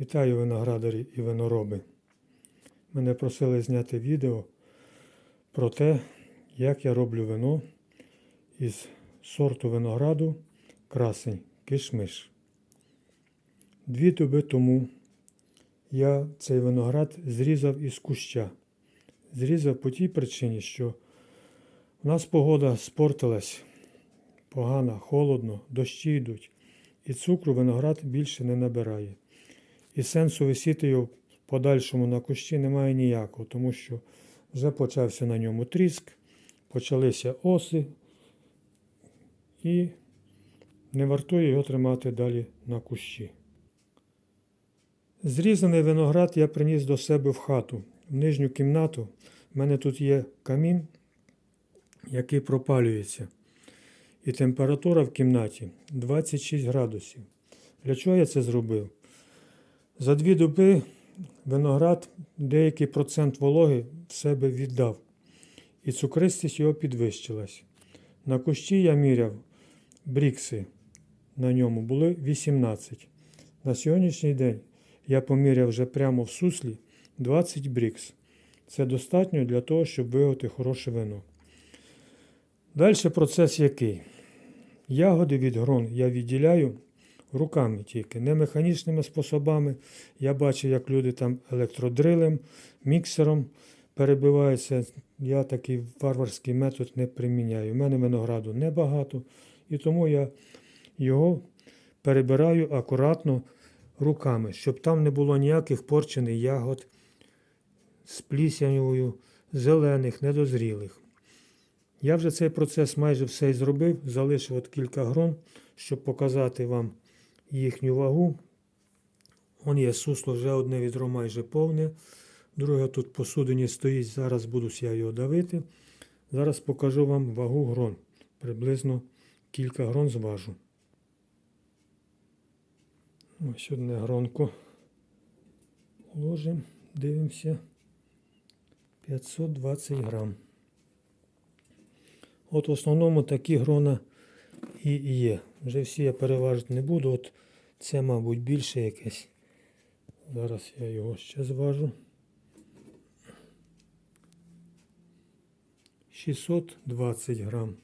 Вітаю виноградарі і винороби. Мене просили зняти відео про те, як я роблю вино із сорту винограду красень кишмиш. Дві доби тому я цей виноград зрізав із куща. Зрізав по тій причині, що у нас погода спортилась погано, холодно, дощі йдуть, і цукру виноград більше не набирає. І сенсу висіти його в подальшому на кущі немає ніякого, тому що вже почався на ньому тріск, почалися оси, і не вартує його тримати далі на кущі. Зрізаний виноград я приніс до себе в хату, в нижню кімнату. У мене тут є камін, який пропалюється. І температура в кімнаті 26 градусів. Для чого я це зробив? За дві доби виноград деякий процент вологи в себе віддав, і цукристість його підвищилась. На кущі я міряв брікси, на ньому були 18. На сьогоднішній день я поміряв вже прямо в суслі 20 брікс. Це достатньо для того, щоб виготовити хороше вино. Далі процес який? Ягоди від грон я відділяю руками тільки, не механічними способами. Я бачу, як люди там електродрилем, міксером перебиваються. Я такий варварський метод не приміняю. У мене винограду небагато, і тому я його перебираю акуратно руками, щоб там не було ніяких порчених ягод з плісяневою, зелених, недозрілих. Я вже цей процес майже все і зробив, залишив от кілька грон, щоб показати вам їхню вагу. Он є сусло, вже одне відро майже повне. Друге тут посудині стоїть, зараз буду я його давити. Зараз покажу вам вагу грон. Приблизно кілька грон зважу. Ось одне гронко. Ложимо, дивимося. 520 грам. От в основному такі грона і є. Вже всі я переважити не буду. От це, мабуть, більше якесь. Зараз я його ще зважу. 620 грам.